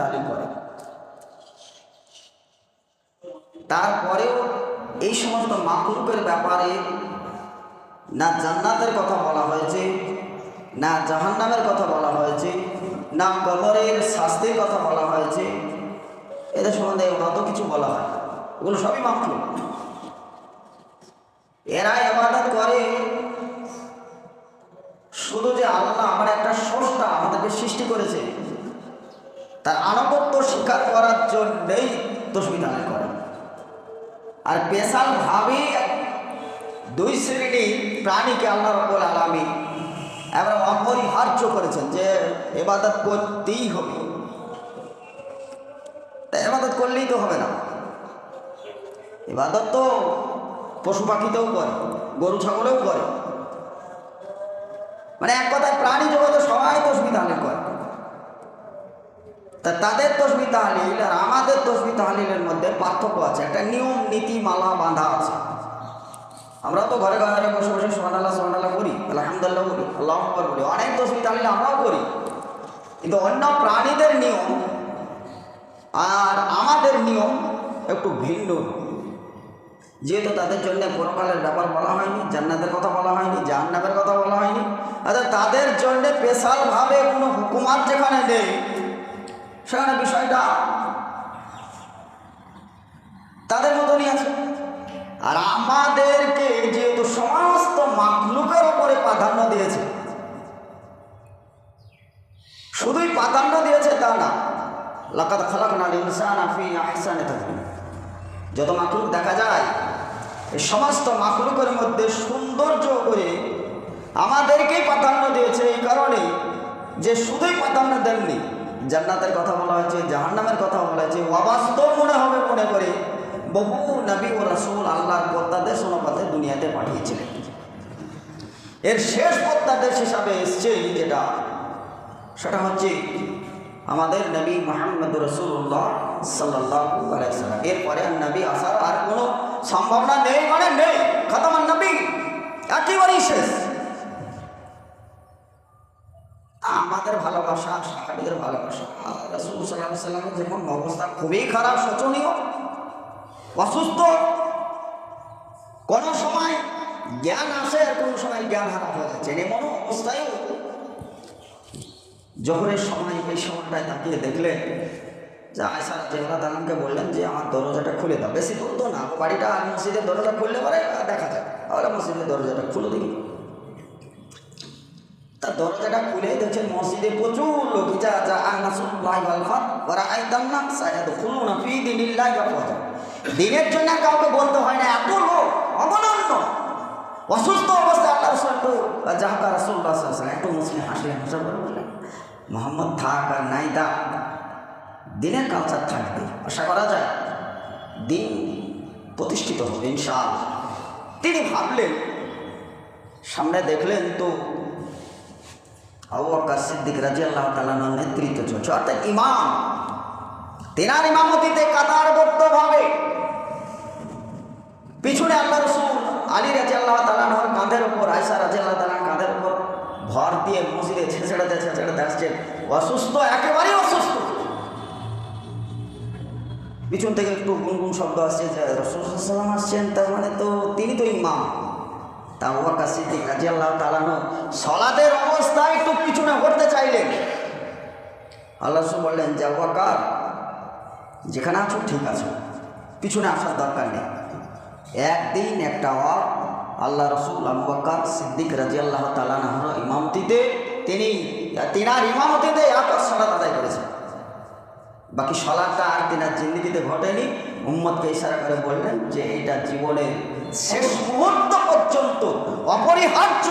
তালিম করে তারপরেও এই সমস্ত মাকলুকের ব্যাপারে না জান্নাতের কথা বলা হয়েছে, না জাহান্নামের কথা বলা হয়েছে, না কবরের শাস্তির কথা বলা হয়েছে, এদের সম্বন্ধে অত কিছু বলা হয় না। এগুলো সবই মাকলুক এরা এবাদত করে শুধু যে আল্লাহ আমার একটা স্রষ্টা আমাদেরকে সৃষ্টি করেছে তার আনুগত্য স্বীকার করার জন্যেই তসবি দান করে। আর স্পেশাল ভাবে দুই শ্রেণির প্রাণীকে আল্লাহ রব্বুল আলমী এবার অপরিহার্য করেছেন যে এবাদত করতেই হবে। তা এবাদত করলেই তো হবে না। এবাদত তো পশু পাখিতেও করে, গরু ছাগলেও করে। মানে এক কথায় প্রাণী জগতে সবাই তসবি তাহলিল করে। তা তাদের তসবি তাহলিল আর আমাদের তসবি তাহলিলের মধ্যে পার্থক্য আছে। একটা নিয়ম, নীতি, মালা বাঁধা আছে। আমরা তো ঘরে ঘরে বসে বসে সোহানাল্লাহ সোহানাল্লাহ করি, আলহামদুলিল্লাহ করি, আল্লাহ করি অনেক তসবি তাহলিল আমরাও করি। কিন্তু অন্য প্রাণীদের নিয়ম আর আমাদের নিয়ম একটু ভিন্ন। যেহেতু তাদের জন্য পরকালের ব্যাপার বলা হয়নি, জান্নাতের কথা বলা হয়নি, জাহান্নামের কথা বলা হয়নি অর্থাৎ তাদের জন্য স্পেশালভাবে কোনো হুকুমাত যেখানে নেই সেখানে বিষয়টা তাদের মতনই আছে। আর আমাদেরকে যেহেতু সমস্ত মাখলুকের ওপরে প্রাধান্য দিয়েছে, শুধুই প্রাধান্য দিয়েছে তা না লাকাত খালাক না ইনসান আফি আহসানে থাকবে যত মাখলুক দেখা যায়, এই সমস্ত মাখলুকের মধ্যে সৌন্দর্য করে আমাদেরকেই প্রাধান্য দিয়েছে এই কারণে যে শুধুই প্রাধান্য দেননি জান্নাতের কথা বলা হয়েছে, জাহান্নামের কথা বলা হয়েছে। অবাস্তব মনে হবে মনে করে বহু নবী ও রাসূল আল্লাহর পদ্মাদেশ অনুপাতে দুনিয়াতে পাঠিয়েছিলেন। এর শেষ পদ্মাদেশ হিসাবে এসছে যেটা। সেটা হচ্ছে আমাদের নবী মোহাম্মদ রসুল্লাহ সাল্লাহ এরপরে নবী আসার আর কোনো সম্ভাবনা নেই মানে নেই। খতমান নবী, একেবারেই শেষ। খুবই খারাপ, শোচনীয়, অসুস্থ। কোনো সময় জ্ঞান আসে আর কোনো সময় জ্ঞান হারা হয়ে যাচ্ছে এমন অবস্থায়ও জোহরের সময় এই সময়টায় তাকিয়ে দেখলেন যে আয়সা জেহরা দালামকে বললেন যে, আমার দরজাটা খুলে দাও। বেশি দূর তো না বাড়িটা আর মসজিদের দরজা খুললে পরে দেখা যায় তাহলে মসজিদের দরজাটা খুলে দেখি। তার দরজাটা খুলে দেখছেন মসজিদে প্রচুর লোক। যা যা আনাসুল্লাহ আলফাত ওরা আইতাম না সায়াদ খুলু না ফি দিনিল্লাহ দিনের জন্য কাউকে বলতে হয় না, এত লোক অবনন্য অসুস্থ অবস্থায় আল্লাহ রসুল একটু জাহাকা রসুল্লাহ একটু মুসলিম হাসলেন হাসা করে বললেন, মোহাম্মদ থাক আর নাই দা দিনের কালচার থাকবে, আশা করা যায়, দিন প্রতিষ্ঠিত হবে ইনশাল তিনি ভাবলেন, সামনে দেখলেন তো আবু সিদ্দিক রাজি আল্লাহ তালানোর নেতৃত্ব চলছে অর্থাৎ ইমাম। তেনার ইমামতিতে কাতারবদ্ধভাবে পিছনে আল্লাহ রসুল আলী রাজি আল্লাহ তালানোর কাঁধের উপর আয়সা রাজি আল্লাহ তালার কাঁধের উপর ভর দিয়ে মসজিদে ছেঁচড়াতে ছেঁচড়াতে আসছে অসুস্থ, একেবারেই অসুস্থ। পিছন থেকে একটু গুনগুন শব্দ আসছে যে রসুলাম আসছেন, তার মানে তো তিনি তো ইমাম। তা ওয়াকা সিদ্দিক রাজি আল্লাহ তালানো সলাদের অবস্থায় একটু পিছনে করতে চাইলেন। আল্লাহ বললেন যে ওয়াকার যেখানে আছো ঠিক আছো। পিছনে আসার দরকার নেই। একদিন একটা ওয়াক আল্লাহ রসুল আবাকার সিদ্দিক রাজি আল্লাহ তালানহর ইমামতিতে, তিনি, তিনার ইমামতিতে এত সলাত আদায় করেছেন। বাকি সলাটা আর তিনার জিন্দিগিতে ঘটেনি। উম্মদকে ইশারা করে বললেন যে এটা জীবনের শেষ মুহূর্ত পর্যন্ত অপরিহার্য।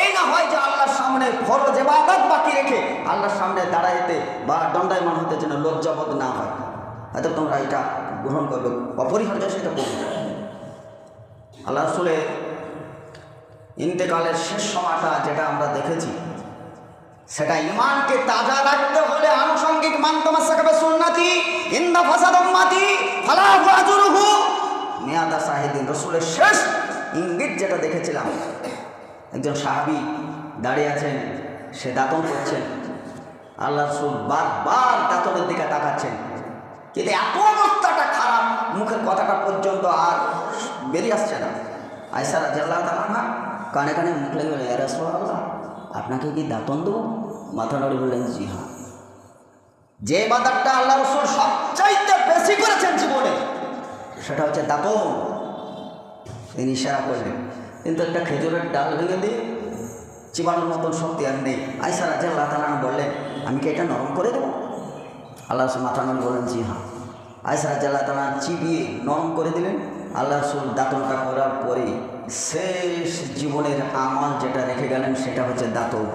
এই না হয় যে আল্লাহর সামনে ফরজ এবাদত বাকি রেখে আল্লাহর সামনে দাঁড়াইতে বা দণ্ডায়মান হতে যেন লজ্জাবোধ না হয়। হয়তো তোমরা এটা গ্রহণ করবে। অপরিহার্য সেটা করবে আল্লাহ রসুলের ইন্তেকালের শেষ সময়টা যেটা আমরা দেখেছি, সেটা ইমানকে তাজা রাখতে হলে আনুষঙ্গিক মান তোমার সাকাবে সুন্নাতি, ইন্দা ফাসাদ উম্মাতি ফালা আজরুহু মিয়াদা সাহিদিন রসুলের শেষ ইঙ্গিত যেটা দেখেছিলাম। একজন সাহাবী দাঁড়িয়ে আছেন, সে দাতন করছেন। আল্লাহ রসুল বারবার দাঁতনের দিকে তাকাচ্ছেন। কিন্তু এত অবস্থাটা খারাপ, মুখের কথাটা পর্যন্ত আর বেরিয়ে আসছে না। আয়সা রাজাল্লাহ তালা কানে কানে মুখ লেগে বলে আল্লাহ আপনাকে কি দাঁতন দেবো? মাথা নাড়ি বললেন, জি হ্যাঁ। যে বাদারটা আল্লাহ রসুল সবচাইতে বেশি করেছেন জীবনে সেটা হচ্ছে দাঁতন তিনি ইশারা করলেন। কিন্তু একটা খেজুরের ডাল ভেঙে দিয়ে চিবানোর মতন শক্তি আর নেই। আইসা রাজা আল্লাহ তালা বললেন, আমি কি এটা নরম করে দেবো? আল্লাহ মাথা নাম বললেন, জি হ্যাঁ। আইসা রাজা আল্লাহ তালা চিবিয়ে নরম করে দিলেন। আল্লাহ রসুল দাঁতনটা করার পরে শেষ জীবনের আমল যেটা রেখে গেলেন, সেটা হচ্ছে দাঁতন।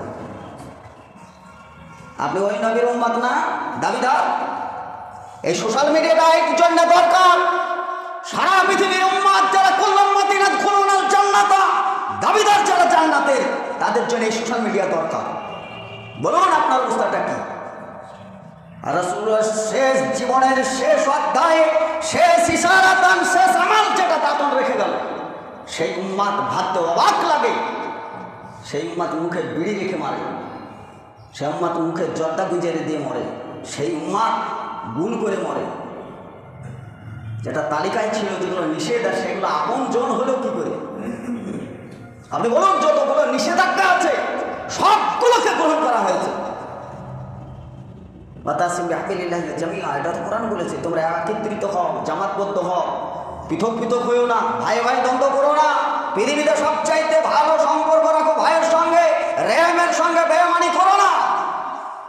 আপনি ওই নবীর উম্মাদ না? দাবিদার? এই সোশ্যাল মিডিয়াটা এর জন্য দরকার। সারা পৃথিবীর উম্মাদ যারা কল্যাণ মাদিনাত খুলনাল জান্নাতা, দাবিদার যারা জান্নাতের, তাদের জন্য এই সোশ্যাল মিডিয়া দরকার। বলুন আপনার অবস্থাটা কি? রসুলের শেষ জীবনের শেষ অধ্যায়ে, শেষ ইশারাতান শেষ আমাল যেটা দাতন রেখে গেল। সেই উম্মাদ ভাবতে অবাক লাগে। সেই উম্মাদ মুখে বিড়ি রেখে মারে। সে উম্মাদ মুখে জর্দা গুঁজেরে দিয়ে মরে। সেই উম্মাদ গুল করে মরে। যেটা তালিকায় ছিল, যেগুলো নিষেধ সেগুলো আপন জন হলো কি করে? আপনি বলুন, যতগুলো নিষেধাজ্ঞা আছে, সবগুলোকে গ্রহণ করা হয়েছে। এটা তো কোরআন বলেছে, তোমরা একত্রিত হও, জামাতবদ্ধ হও পৃথক পৃথক হইও না, ভাই ভাই দ্বন্দ্ব করো না। পৃথিবীতে সবচাইতে ভালো সম্পর্ক রাখো ভাইয়ের সঙ্গে রেয়ামের সঙ্গে বেমানি করো না।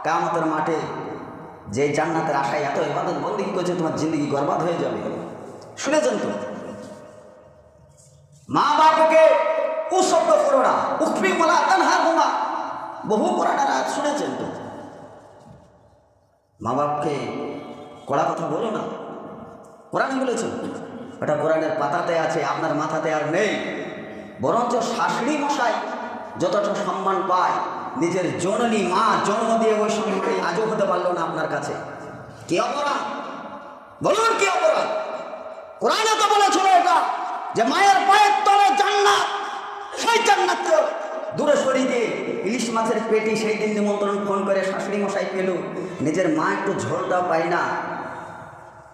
কামতের মাঠে যে জান্নাতের আশায় এত ইবাদত বন্দি করছে, তোমার জিন্দগি বরবাদ হয়ে যাবে। শুনেছেন তো। মা বাপকে কুশব্দ করো না। উখরি মোলা তানহার হুমা। বহু আয়াত শুনেছেন তো। মা বাপকে কড়া কথা বলো না। কোরআনে বলেছেন ওটা কোরআনের পাতাতে আছে, আপনার মাথাতে আর নেই। বরঞ্চ শাশুড়ি মশাই যতটা সম্মান পায়, নিজের জননী মা জন্ম দিয়ে ওই সম্মানটি আজও হতে পারল না আপনার কাছে। কি অপরাধ? বলুন কি অপরাধ? কোরআনে তো বলেছিল এটা, যে মায়ের পায়ের তলে জান্নাত, সেই জান্নাত দূরে সরিয়ে দিয়ে ইলিশ মাছের পেটি সেই দিন নিমন্ত্রণ ফোন করে শাশুড়ি মশাই পেল, নিজের মা একটু ঝোলটাও পায় না।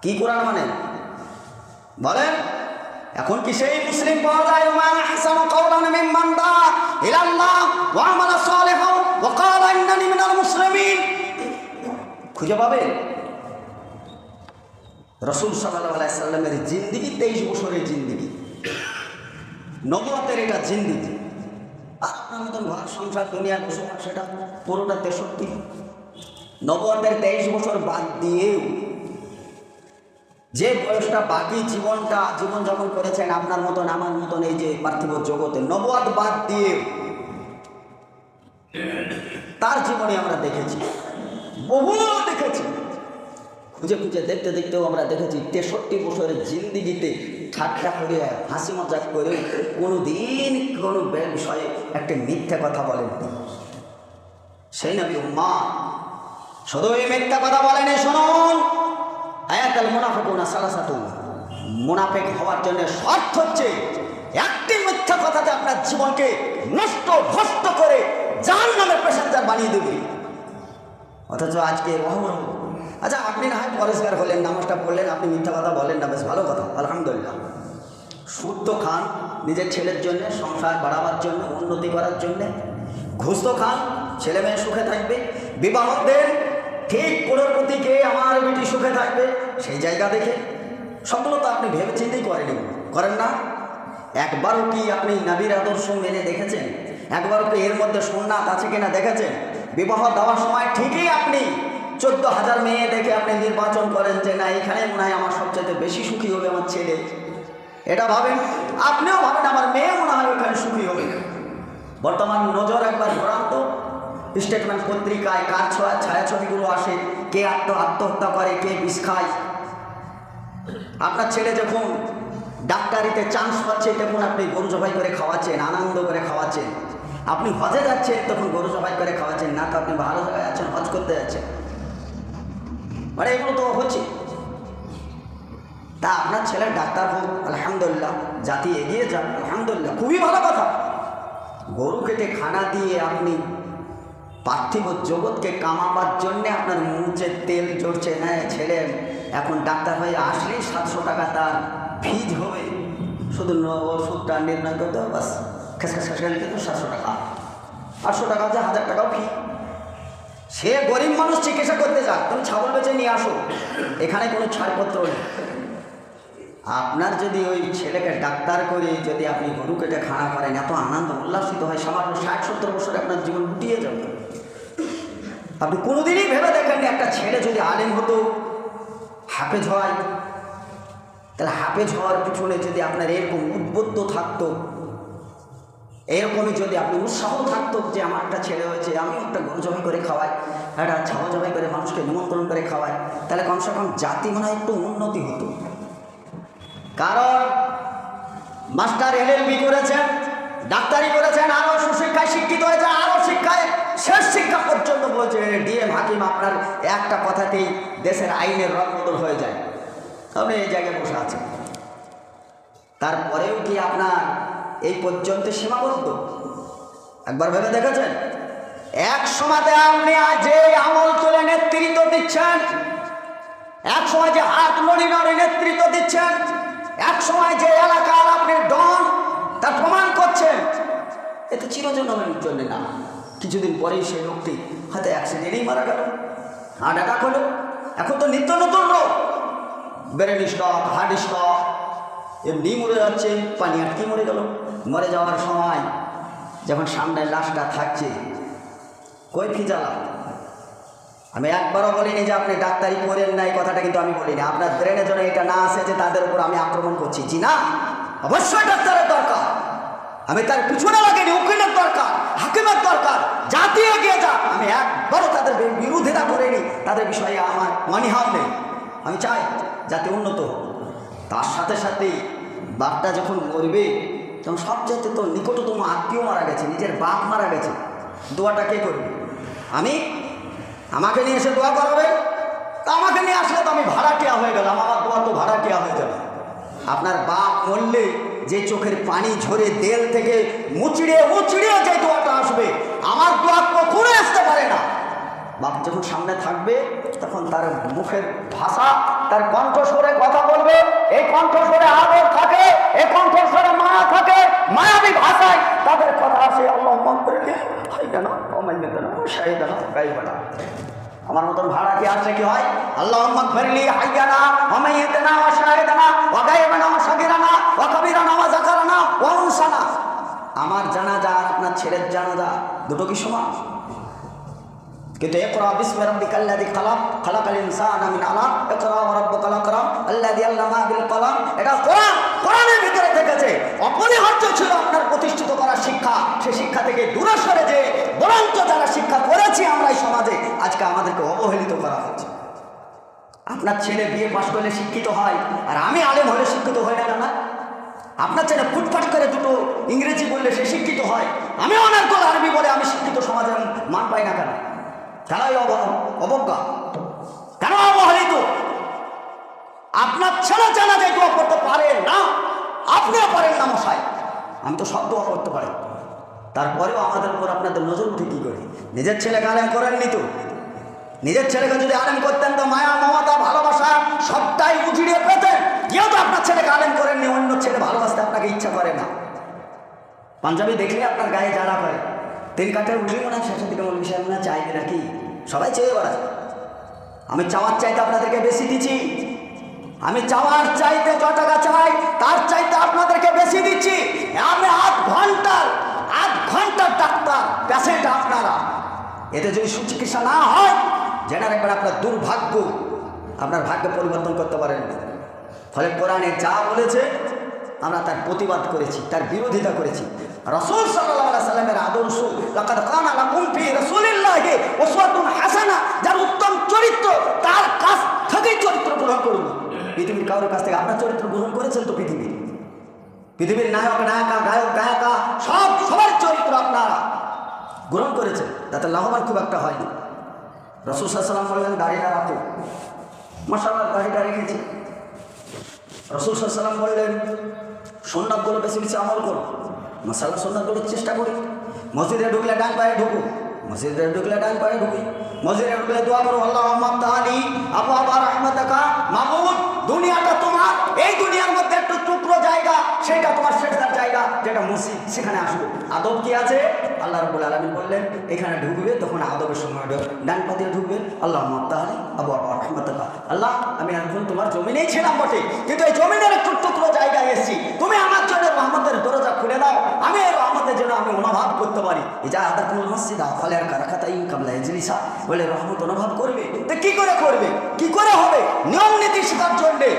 কি কোরআন মানে? বলেন, এখন কি সেই মুসলিম পাওয়া যায়? ওয়া খুঁজে পাবে? রসুল সাল্লাহ আলাইসাল্লামের জিন্দিগি, তেইশ বছরের জিন্দিগি। নবতের এটা জিন্দিগি। আর আপনার মতন সংসার দুনিয়ার বসবাস সেটা পুরোটা তেষট্টি। নবতের তেইশ বছর বাদ দিয়েও যে বয়সটা বাকি জীবনটা, জীবনযাপন করেছেন আপনার মতন, আমার মতন এই যে পার্থিব জগতে নবদ বাদ দিয়ে তার জীবনে আমরা দেখেছি। বহু দেখেছি খুঁজে খুঁজে দেখতে দেখতেও আমরা দেখেছি তেষট্টি বছরের জিন্দিগিতে ঠাট্টা করে হাসি মজাক করে কোনো দিন কোনো বিষয়ে একটা মিথ্যা কথা বলেন। সেই নবী মা শুধু এই মিথ্যা কথা বলেনি, শুনুন। আয়াতাল মুনাফিকুনা সালাসাতু। মুনাফেক হওয়ার জন্য শর্ত হচ্ছে, একটি মিথ্যা কথাতে আপনার জীবনকে নষ্ট ভ্রষ্ট করে জাহান নামে প্যাসেঞ্জার বানিয়ে দেবে। অথচ আজকে অহরহ আচ্ছা আপনি না হয় পরিষ্কার হলেন, নামাজটা পড়লেন, আপনি মিথ্যা কথা বলেন না, বেশ ভালো কথা, আলহামদুলিল্লাহ। সুদ তো খান নিজের ছেলের জন্য, সংসার বাড়াবার জন্য, উন্নতি করার জন্যে। ঘুষ তো খান, ছেলে মেয়ে সুখে থাকবে। বিবাহ দেন, ঠিক কোনোপতিকে আমার বেটি সুখে থাকবে, সেই জায়গা দেখে। সবগুলো তো আপনি ভেবে চিন্তেই করেন করেন না। একবারও কি আপনি নাবির আদর্শ মেনে দেখেছেন? একবারও কি এর মধ্যে সোননাথ আছে কিনা দেখেছেন? বিবাহ দেওয়ার সময় ঠিকই আপনি চোদ্দ হাজার মেয়ে দেখে আপনি নির্বাচন করেন যে, না এখানে মনে হয় আমার সবচেয়ে বেশি সুখী হবে আমার ছেলে। এটা ভাবেন? আপনিও ভাবেন আমার মেয়ে মনে হয় ওখানে সুখী হবে? বর্তমান নজর একবার ঘোরান স্টেটমেন্ট পত্রিকায় কার ছোঁয়া ছায়াছবিগুলো আসে? কে আত্ম আত্মহত্যা করে? কে বিষ খায়? আপনার ছেলে যখন ডাক্তারিতে চান্স পাচ্ছে, তখন আপনি গরু জবাই করে খাওয়াচ্ছেন, আনন্দ করে খাওয়াচ্ছেন। আপনি হজে যাচ্ছেন, তখন গরু জবাই করে খাওয়াচ্ছেন। না তো আপনি ভালো জায়গায় আছেন, হজ করতে যাচ্ছেন। মানে এগুলো তো হচ্ছে। তা আপনার ছেলে ডাক্তার হোক, আলহামদুলিল্লাহ, জাতি এগিয়ে যান আলহামদুলিল্লাহ। খুবই ভালো কথা। গরু কেটে খানা দিয়ে আপনি পার্থিব জগৎকে কামাবার জন্যে আপনার মুচে তেল জড়ছে হ্যাঁ ছেলে, এখন ডাক্তার হয়ে আসলেই সাতশো টাকা তার ফিজ হবে। শুধু ওষুধটা নির্ণয় করতে হবে, বাস। খেস খেস খেস খেস কিন্তু সাতশো টাকা। আটশো টাকা হচ্ছে হাজার টাকাও ফি। সে গরিব মানুষ চিকিৎসা করতে যাক, তুমি ছাগল বেচে নিয়ে আসো। এখানে কোনো ছাড়পত্র নেই। আপনার যদি ওই ছেলেকে ডাক্তার করে যদি আপনি গরু কেটে খাড়া করেন, এত আনন্দ, উল্লাসিত হয়, সামান্য ষাট সত্তর বছরে আপনার জীবন গুটিয়ে যাবে। আপনি কোনোদিনই ভেবে দেখেননি একটা ছেলে যদি আলেম হতো, হাফেজ হয়? তাহলে হাফেজ হওয়ার পিছনে যদি আপনার এরকম উদ্বুদ্ধ থাকতো এরকমই যদি আপনি উৎসাহ থাকতো যে আমার একটা ছেলে হয়েছে আমি একটা গরু জবাই করে খাওয়াই, একটা ছাগল জবাই করে মানুষকে নিমন্ত্রণ করে খাওয়াই, তাহলে কমসে কম জাতি মনে হয় একটু উন্নতি হতো। কারণ মাস্টার এলএলবি করেছেন, ডাক্তারি করেছেন, আরও সুশিক্ষায় শিক্ষিত হয়েছেন আরও শিক্ষায় শেষ শিক্ষা পর্যন্ত বলছে, ডিএম হাকিম আপনার একটা কথাতেই দেশের আইনের রদবদল হয়ে যায়। আপনি এই জায়গায় বসে আছেন। তারপরেও কি আপনার এই পর্যন্ত সীমাবদ্ধ একবার ভেবে দেখেছেন? এক সমাজে আপনি যে আমল তুলে নেতৃত্ব দিচ্ছেন, এক সময় যে হাত নড়ি নড়ি নেতৃত্ব দিচ্ছেন, এক সময় যে এলাকার আপনি ডন, তা প্রমাণ করছেন। এতে চিরজন্মের জন্য না কিছুদিন পরেই সেই লোকটি হয়তো অ্যাক্সিডেন্টেই মারা গেল হার্ট অ্যাটাক হলো। এখন তো নিত্য নতুন রোগ। ব্রেন স্টক হার্ট স্টক এমনি মরে যাচ্ছে, পানি আটকে মরে গেল। মরে যাওয়ার সময় যখন সামনে লাশটা থাকছে, কই ফিজালা আমি একবারও বলিনি যে আপনি ডাক্তারি করেন না, এই কথাটা কিন্তু আমি বলিনি। আপনার ব্রেনের জন্য এটা না আসে যে তাদের উপর আমি আক্রমণ করছি। জি না, অবশ্যই ডাক্তারের দরকার। আমি তার পিছনে লাগেনি, উকিলের দরকার, হাকিমের দরকার, জাতি এগিয়ে যাক। আমি একবারও তাদের বিরোধিতা করিনি, তাদের বিষয়ে আমার অনীহাও নেই। আমি চাই যাতে উন্নত তার সাথে সাথে বাপটা যখন মরবে তখন সবচেয়ে তো নিকটতম আত্মীয় মারা গেছে, নিজের বাপ মারা গেছে। দোয়াটা কে করবে? আমি? আমাকে নিয়ে এসে দোয়া করাবে? তা আমাকে নিয়ে আসলে তো আমি ভাড়াটিয়া হয়ে গেলাম, আমার দোয়া তো ভাড়াটিয়া হয়ে যাবে। আপনার বাপ মরলে যে চোখের পানি ঝরে দেল থেকে মুচড়িয়ে মুচড়িয়ে যে দোয়াটা আসবে, আমার দোয়া কখনো আসতে পারে না। বাপ যখন সামনে থাকবে, তখন তার মুখের ভাষা, তার কণ্ঠস্বরে কথা বলবে, এই কণ্ঠস্বরে আদর থাকে এই কণ্ঠস্বরে মায়া থাকে মায়াবী ভাষায় তাদের কথা আসে আল্লাহ মন্ত্রকে হয় কেন অমান্য কেন শাহিদ না গাইবে না আমার মতন ভাড়া কি আসলে কি হয়? আল্লাহ ফেরলি হাইয়ানা অমাইয়ানা ও শাহিদানা ও গাইবানা ও সাগিরানা ও কবিরানা ও জাকারানা ও উনসানা আমার জানাজা আর আপনার ছেলের জানাজা, দুটো কি সমান? কিন্তু একরা বিসমি রাব্বিকাল্লাযী খালাক, খালাকাল ইনসানা মিন আলাক একরা ওয়া রাব্বুকাল আকরাম, আল্লাযী আল্লামা বিল কলম। এটা কোরআন! কোরআনের ভিতরে থেকেছে। অপরিহার্য ছিল আপনার প্রতিষ্ঠিত করা শিক্ষা। সে শিক্ষা থেকে দূরে সরে যে বরঞ্চ যারা শিক্ষা করেছি আমরা এই সমাজে, আজকে আমাদেরকে অবহেলিত করা হচ্ছে। আপনার ছেলে বিয়ে পাশ করলে শিক্ষিত হয়, আর আমি আলেম হলে শিক্ষিত হয় না না আপনার ছেলে ফুটফাট করে দুটো ইংরেজি বললে সে শিক্ষিত হয়, আমি অনেক গোল আরবি বলে আমি শিক্ষিত সমাজে মান পাই না কেন? এই অবজ্ঞা? কেন অবহেলিত? আপনার ছেলে জানা যায় দোয়া করতে পারে না। আপনিও পারেন না, মশাই। আমি তো সব দোয়া করতে পারি। তারপরেও আমাদের উপর আপনাদের নজর উঠে কী করে? নিজের ছেলেকে আলেম করেননি তো? নিজের ছেলেকে যদি আলেম করতেন তো মায়া, মমতা, ভালোবাসা সবটাই উজিড়িয়ে পেতেন। কেউ তো আপনার ছেলেকে আলেম করেননি, অন্য ছেলে ভালোবাসতে আপনাকে ইচ্ছা করে না। পাঞ্জাবি দেখলে আপনার গায়ে জ্বালা করে। তিন কাঠের উঠলি মনে হয় শেষের দিকে মৌলবি সাহেব মনে চাইবে নাকি? সবাই চেয়ে বেড়ায়। আমি চাওয়ার চাইতে আপনাদেরকে বেশি দিচ্ছি। আমি চাওয়ার চাইতে য টাকা চাই, তার চাইতে আপনাদেরকে বেশি দিচ্ছি। আমি আধ ঘণ্টার আধ ঘণ্টার ডাক্তার, পেশেন্ট আপনারা। এতে যদি সুচিকিৎসা না হয়, জেনে রাখবেন আপনার দুর্ভাগ্য। আপনার ভাগ্য পরিবর্তন করতে পারেন না। ফলে কোরআনে যা বলেছে, আমরা তার প্রতিবাদ করেছি, তার বিরোধিতা করেছি। রসুল সাল্লামের আদর্শ, লাকাদ কানা লাকুম ফি রাসূলিল্লাহি উসওয়াতুন হাসানা যার উত্তম চরিত্র, তার কাছ থেকেই চরিত্র গ্রহণ করুন। পৃথিবীর কারোর কাছ থেকে আপনার চরিত্র গ্রহণ করেছেন তো পৃথিবীর পৃথিবীর নায়ক, নায়িকা, গায়ক, গায়িকা, সব সবার চরিত্র আপনারা গ্রহণ করেছেন। তাতে লাভবান খুব একটা হয়নি। রসুল সাল্লাম বললেন দাড়িটা রাখো। মশাল্লাহ দাড়িটা রেখেছি রসুল সাল্লাম বললেন সোননাথগুলো বেশি বেশি আমল করো। মশাল্লা সোননাথগুলোর চেষ্টা করি। মসজিদে ঢুকলে ডান পায়ে ঢুকো। মসজিদে ঢুকলে ডান পায়ে ঢুকি। মসজিদে ঢুকলে দোয়া করো আল্লাহ আহমদ তাহানি আবু আবার আহমদ দেখা মাহমুদ দুনিয়াটা তোমার, এই দুনিয়ার মধ্যে একটু টুকরো জায়গা, সেটা তোমার শেষদার জায়গা, যেটা মসজিদ, সেখানে আসবে। আদব কি আছে? আল্লাহ রবুল আলমিন বললেন, এখানে ঢুকবে, তখন আদবের সময় ডান পা দিয়ে ঢুকবে, আল্লাহ আবু আবার আল্লাহ, আমি এখন তোমার জমিনেই ছিলাম বটে, কিন্তু এই জমিনের একটু টুকরো জায়গায় এসেছি। তুমি আমার জন্য রহমতের দরজা খুলে দাও, আমি এই জন্য আমি অনুভব করতে পারি। যা আদাকুল মসজিদা ফলে আর কারাকাতাই কামলা ইজলিসা, বলে রহমত অনুভব করবে। তো কি করে করবে? কি করে হবে নিয়ম নীতি শেখার জন্যে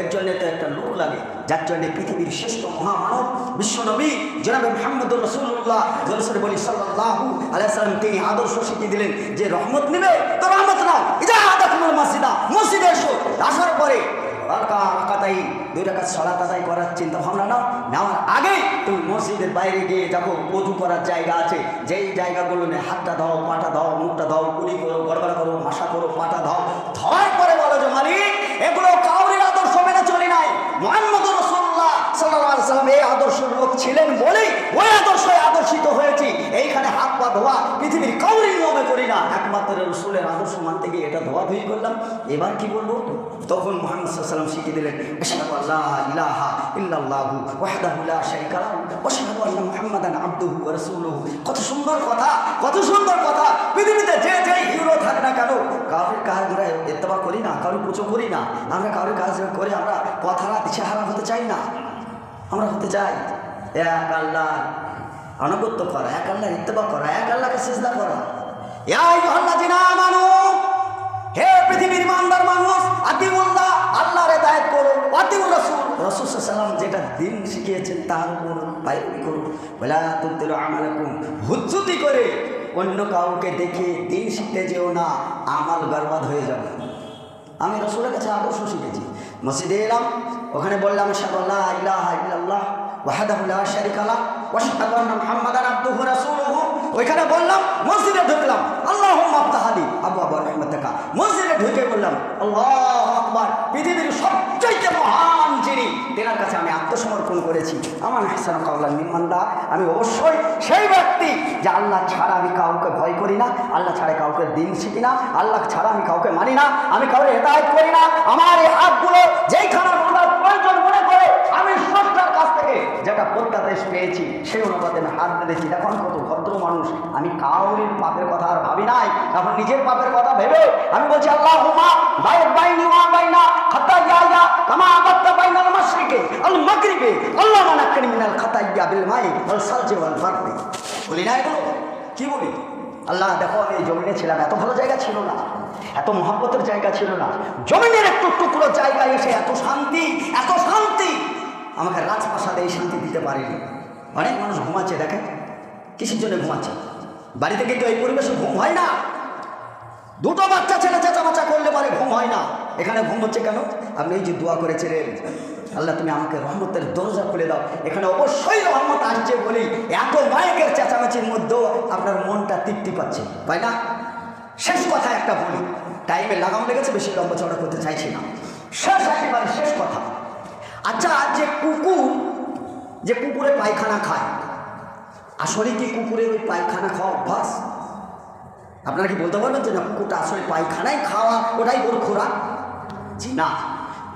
এর জন্য তো একটা লোক লাগে, যার জন্য পৃথিবীর শ্রেষ্ঠ মহামানব বিশ্বনবী জনাবে মোহাম্মদ রসুল্লাহ বলি সাল্লাহু আলাইসালাম তিনি আদর্শ শিখিয়ে দিলেন যে রহমত নেবে, তো রহমত নাও। আদাকুল মসজিদা এসো। আসার পরে রাকা রাকাতাই আগে তুমি মসজিদের বাইরে গিয়ে করার জায়গা আছে। যেই জায়গাগুলো নিয়ে হাতটা মুখটা করো গড়বড় করো করো, পাটা দাও ধর পরে বলো যে মালিক, এগুলো কাউরের আদর্শ মেনে চলি নাই মোহাম্মদ সাল্লাম এই আদর্শ লোক ছিলেন বলেই ওই আদর্শে আদর্শিত হয়েছি। এইখানে হাত পা ধোয়া পৃথিবীর কাউরি নিয়মে করি না। একমাত্র রসুলের আদর্শ মানতে গিয়ে এটা ধোয়া ধুই করলাম। এবার কি বলব? তখন মোহাম্মদ সাল্লাম শিখিয়ে দিলেন, আশহাদু আল্লা ইলাহা ইল্লাল্লাহু ওয়াহদাহু লা শারীকা লাহু আশহাদু আন্না মুহাম্মাদান আবদুহু ওয়া রাসূলুহু। কত সুন্দর কথা, কত সুন্দর কথা। পৃথিবীতে যে যে হিরো থাক না কেন, কারোর কাজ আমরা ইত্তেবা করি না, কারোর পুজো করি না। আমরা কারোর কাজ করে আমরা কথারা দিশেহারা হতে চাই না। আমরা হতে চাই, এক আল্লাহ আনুগত্য করা, এক আল্লাহ ইত্তেবা করা, এক আল্লাহকে সিজদা করা। হে পৃথিবীর মানুষ করো রাসূল। যেটা দিন তার বলা করে অন্য কাউকে দেখে দিন শিখতে যেও না, আমাল বরবাদ হয়ে যাবে। আমি রসুলের কাছে আদর্শ শিখেছি। মসজিদে এলাম, ওখানে বললাম শাহাল্লাহ ইলাহা ইল্লাল্লাহ ওয়াহাদাহু লা শারিকা লাহ ওয়া আশহাদু আন্না মুহাম্মাদান আবদুহু রাসূলুহু। ওইখানে বললাম, মসজিদে ঢুকলাম। আল্লাহুম্মা আফতাহালি, আবু আবু রহমাতাকা মসজিদে ঢুকে বললাম, আল্লাহু আকবার, পৃথিবীর সবচাইতে মহান যিনি, তেনার কাছে আমি আত্মসমর্পণ করেছি। আমার হাসান কাউলা নির্মান্দা আমি অবশ্যই সেই ব্যক্তি যে আল্লাহ ছাড়া আমি কাউকে ভয় করি না, আল্লাহ ছাড়া কাউকে দিন শিখি না, আল্লাহ ছাড়া আমি কাউকে মানি না, আমি কাউকে হেদায়ত করি না। আমার এই হাতগুলো যেইখানে প্রয়োজন মনে করে, আমি থেকে যেটা প্রত্যাদেশ পেয়েছি সেই অনুপাতে হাত বেঁধেছি। এখন কত ভদ্র মানুষ। আমি কাউরির পাপের কথা আর ভাবি নাই। এখন নিজের পাপের কথা ভেবে আমি বলছি আল্লাহ খাতা আল্লাহ বিল না কি বলি? আল্লাহ, দেখো জমিনে ছিলাম এত ভালো জায়গা ছিল না। এত জায়গা ছিল না। জমিনের একটু টুকরো জায়গায় এসে এত শান্তি এত শান্তি। আমাকে রাজপ্রাসাদে এই শান্তি দিতে পারেনি। অনেক মানুষ ঘুমাচ্ছে, দেখেন। কিসের জন্য ঘুমাচ্ছে? বাড়িতে কিন্তু এই পরিবেশে ঘুম হয় না? দুটো বাচ্চা ছেলে চেঁচামেচা করলে পারে ঘুম হয় না। এখানে ঘুম হচ্ছে কেন? আপনি এই যে দোয়া করেছিলেন, আল্লাহ তুমি আমাকে রহমতের দরজা খুলে দাও। এখানে অবশ্যই রহমত আসছে বলি, এত মায়কের চেঁচামেচির মধ্যেও আপনার মনটা তৃপ্তি পাচ্ছে, তাই না? শেষ কথা একটা বলি টাইমে লাগাম লেগেছে, বেশি লম্বা চড়া করতে চাইছি না। শেষ, একেবারে শেষ কথা। আচ্ছা যে কুকুর, যে কুকুরে পায়খানা খায়, আসলে কি কুকুরের ওই পায়খানা খাওয়া অভ্যাস? আপনারা কি বলতে পারবেন যে না কুকুরটা আসলে পায়খানায় খাওয়া ওটাই ওর খোরাক? জি না।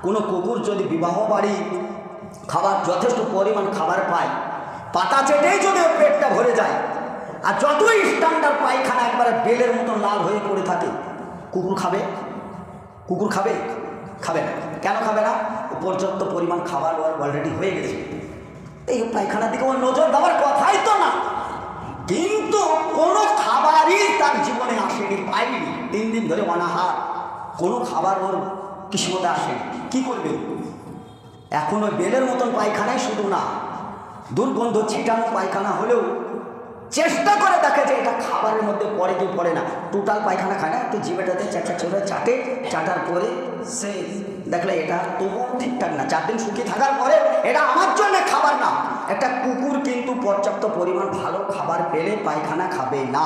কোনো কুকুর যদি বিবাহ বাড়ি খাবার, যথেষ্ট পরিমাণ খাবার পায়, পাতা চেটেই যদি পেটটা ভরে যায়, আর যতই স্ট্যান্ডার্ড পায়খানা একবারে বেলের মতন লাল হয়ে পড়ে থাকে, কুকুর খাবে? কুকুর খাবে? খাবে না। কেন খাবে না? পর্যাপ্ত পরিমাণ খাবার অলরেডি হয়ে গেছে। এই পায়খানার দিকে ওর নজর দেওয়ার কথাই তো না। কিন্তু কোনো খাবারই তার জীবনে আসেনি পায়নি তিন দিন ধরে অনাহার। কোনো খাবার ওর কিসমতে আসেনি। কি করবে? এখন ওই বেলের মতন পায়খানাই শুধু না, দুর্গন্ধ ছিটানো পায়খানা হলেও চেষ্টা করে দেখে যে এটা খাবারের মধ্যে পড়ে কি পড়ে না। টোটাল পায়খানা খায় না, একটু জিবেটাতে চাটা চলে চাটে, চাটার পরে সে দেখলে এটা তবুও ঠিকঠাক না। চার দিন শুকিয়ে থাকার পরে এটা আমার জন্য খাবার না। একটা কুকুর কিন্তু পর্যাপ্ত পরিমাণ ভালো খাবার পেলে পায়খানা খাবে না।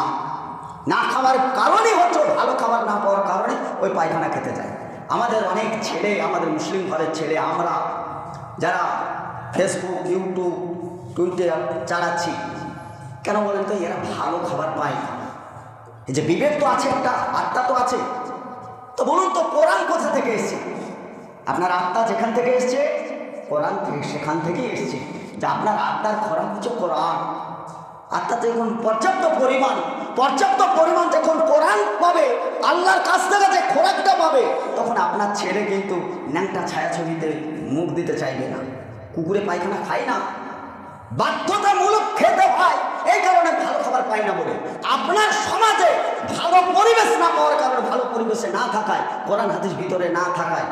না খাওয়ার কারণেই হচ্ছে ভালো খাবার না পাওয়ার কারণে ওই পায়খানা খেতে যায়। আমাদের অনেক ছেলে, আমাদের মুসলিম ঘরের ছেলে, আমরা যারা ফেসবুক ইউটিউব টুইটার চালাচ্ছি, কেন বলেন তো এরা ভালো খাবার পায় না। এই যে বিবেক তো আছে একটা, আত্মা তো আছে। তো বলুন তো কোরআন কোথা থেকে এসছে? আপনার আত্মা যেখান থেকে এসছে, কোরআন থেকে, সেখান থেকেই এসছে। যে আপনার আত্মার খোরাক হচ্ছে কোরআন। আত্মা যখন পর্যাপ্ত পরিমাণ পর্যাপ্ত পরিমাণ যখন কোরআন পাবে, আল্লাহর কাছ থেকে যে খোরাকটা পাবে, তখন আপনার ছেলে কিন্তু ন্যাংটা ছায়াছবিতে মুখ দিতে চাইবে না। কুকুরে পায়খানা খায় না। বাধ্যতামূলক খেতে হয়, এই কারণে ভালো খাবার পায় না বলে। আপনার সমাজে ভালো পরিবেশ না পাওয়ার কারণে ভালো পরিবেশে না থাকায়, কোরআন হাদিস ভিতরে না থাকায়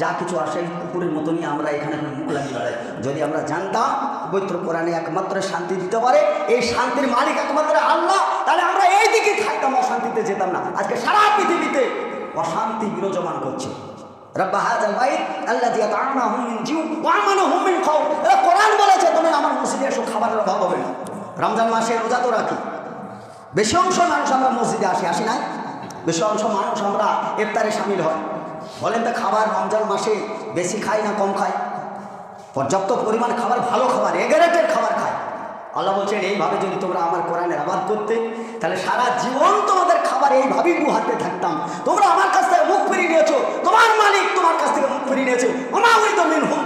যা কিছু আসে এই কুকুরের মতনই আমরা এখানে মুখ লাগিয়ে বেড়াই। যদি আমরা জানতাম পবিত্র কোরআনে একমাত্র শান্তি দিতে পারে, এই শান্তির মালিক একমাত্র আল্লাহ, তাহলে আমরা এই দিকে থাকতাম অশান্তিতে যেতাম না। আজকে সারা পৃথিবীতে অশান্তি বিরাজমান করছে। রব্বা হাজাল বাইত আল্লাযী আত'আমাহুম মিন জিউ ওয়া আমানাহুম মিন খাউফ এরা কোরআন বলেছে তুমি আমার মসজিদে এসো, খাবারের অভাব হবে না। রমজান মাসে রোজা তো রাখি বেশি অংশ মানুষ আমরা মসজিদে আসি আসি না বেশি অংশ মানুষ আমরা ইফতারে সামিল হয়। বলেন তো খাবার রমজান মাসে বেশি খাই না কম খাই পর্যাপ্ত পরিমাণ খাবার, ভালো খাবার, এগারেটের খাবার খায়। আল্লাহ বলছেন, এইভাবে যদি তোমরা আমার কোরআনের আবাদ করতে, তাহলে সারা জীবন তোমাদের খাবার এইভাবেই গুহাতে থাকতাম। তোমরা আমার কাছ থেকে মুখ ফিরিয়ে নিয়েছো, তোমার মালিক তোমার কাছ থেকে মুখ ফিরিয়ে নিয়েছে। অমাউরি তো মিন হুম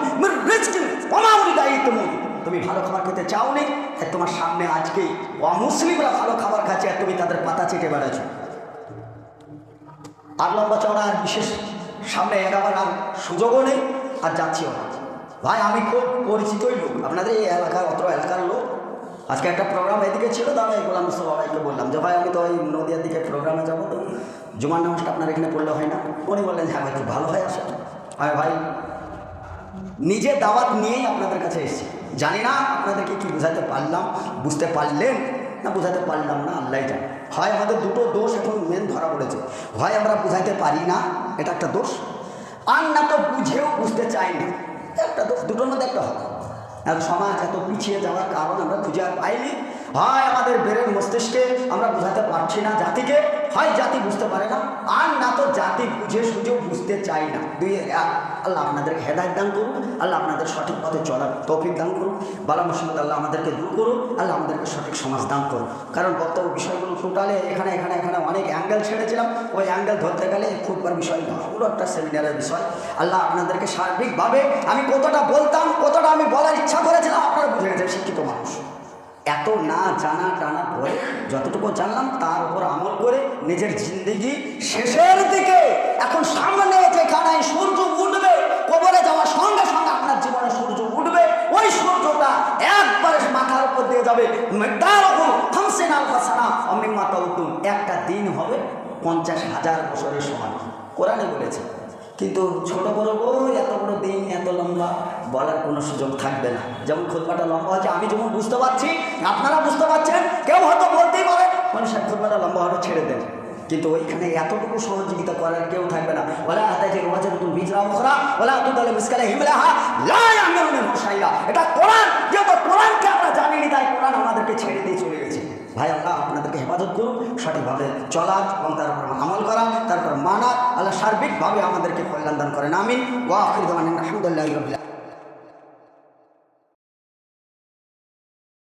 অমাউরি তুমি তুমি ভালো খাবার খেতে চাও নি তাই তোমার সামনে আজকে অমুসলিমরা ভালো খাবার খাচ্ছে আর তুমি তাদের পাতা চেটে বেড়াচ্ছ। আর লম্বা চওড়া আর বিশেষ সামনে এগাবার আর সুযোগও নেই, আর যাচ্ছিও না। ভাই, আমি খুব পরিচিতই লোক। আপনাদের এই এলাকার অত এলাকার লোক। আজকে একটা প্রোগ্রাম এদিকে ছিল তো আমি গোলাম মুস্তফা ভাইকে বললাম, যে ভাই, আমি তো ওই নদিয়ার দিকে প্রোগ্রামে যাব, তো জুমার নামাজটা আপনার এখানে পড়লে হয় না। উনি বললেন হ্যাঁ ভাই ভালো হয় আসে আমি ভাই, নিজে দাওয়াত নিয়েই আপনাদের কাছে এসেছি। জানি না আপনাদেরকে কি বোঝাতে পারলাম, বুঝতে পারলেন? না, বোঝাতে পারলাম না আল্লাহ জানে হয় আমাদের দুটো দোষ এখন মেন ধরা পড়েছে। হয় আমরা বুঝাইতে পারি না, এটা একটা দোষ। আর না তো বুঝেও বুঝতে চাই না। একটা দোষ, দুটোর মধ্যে একটা হবে। সমাজ এত পিছিয়ে যাওয়ার কারণ আমরা খুঁজে আর পাইনি। হয় আমাদের বেরের পারছি না জাতিকে, হয় জাতি বুঝতে পারে না, আর না তো জাতি বুঝে সুঝে বুঝতে চাই না। দুই এক, আল্লাহ আপনাদেরকে হেদায়ত দান করুন, আল্লাহ আপনাদের সঠিক পথে চলার তৌফিক দান করুন, বালা মুসিবত আল্লাহ আমাদেরকে দূর করুন, আল্লাহ আমাদেরকে সঠিক সমাজ দান করুন। কারণ বক্তব্য বিষয়গুলো টোটালে এখানে এখানে এখানে অনেক অ্যাঙ্গেল ছেড়েছিলাম, ওই অ্যাঙ্গেল ধরতে গেলে খুব বড় বিষয় নয় পুরো একটা সেমিনারের বিষয়। আল্লাহ আপনাদেরকে সার্বিকভাবে আমি কতটা বলতাম, কতটা আমি বলার ইচ্ছা করেছিলাম, আপনারা বুঝে গেছেন, শিক্ষিত মানুষ। এত না জানা টানা পরে যতটুকু জানলাম তার উপর আমল করে নিজের জিন্দিগি শেষের দিকে এখন সামনে যেখানে সূর্য উঠবে, কবরে যাওয়ার সঙ্গে সঙ্গে আপনার জীবনে সূর্য উঠবে, ওই সূর্যটা একবারে মাথার উপর দিয়ে যাবে। একটা দিন হবে পঞ্চাশ হাজার বছরের সমান। কোরআনে বলেছে কিন্তু ছোট বড় ওই এত বড় দিন, এত লম্বা বলার কোনো সুযোগ থাকবে না। যেমন খুদবাটা লম্বা হচ্ছে, আমি যেমন বুঝতে পারছি, আপনারা বুঝতে পারছেন, কেউ হয়তো বলতেই পারে মানে সাহেব খুদবাটা লম্বা হয়তো ছেড়ে দেন। কিন্তু ওইখানে এতটুকু সহযোগিতা করার কেউ থাকবে না। ওলা হাতে যে রোজা নতুন বীজরা মখরা ওলা তু দলে মিসকালে হিমলাহা, লা ইয়ামিরুন মুসাইলা এটা কোরআন, যেহেতু কোরআনকে আমরা জানিনি, তাই কোরআন আমাদেরকে ছেড়ে দিয়ে চলে ভাই, আল্লাহ আপনাদেরকে হেফাজত করুন সঠিকভাবে চলা এবং তারপর আমল করা তারপর মানা আল্লাহ সার্বিকভাবে আমাদেরকে কল্যাণ দান করেন। আমি ওয়া আখির আলহামদুলিল্লাহি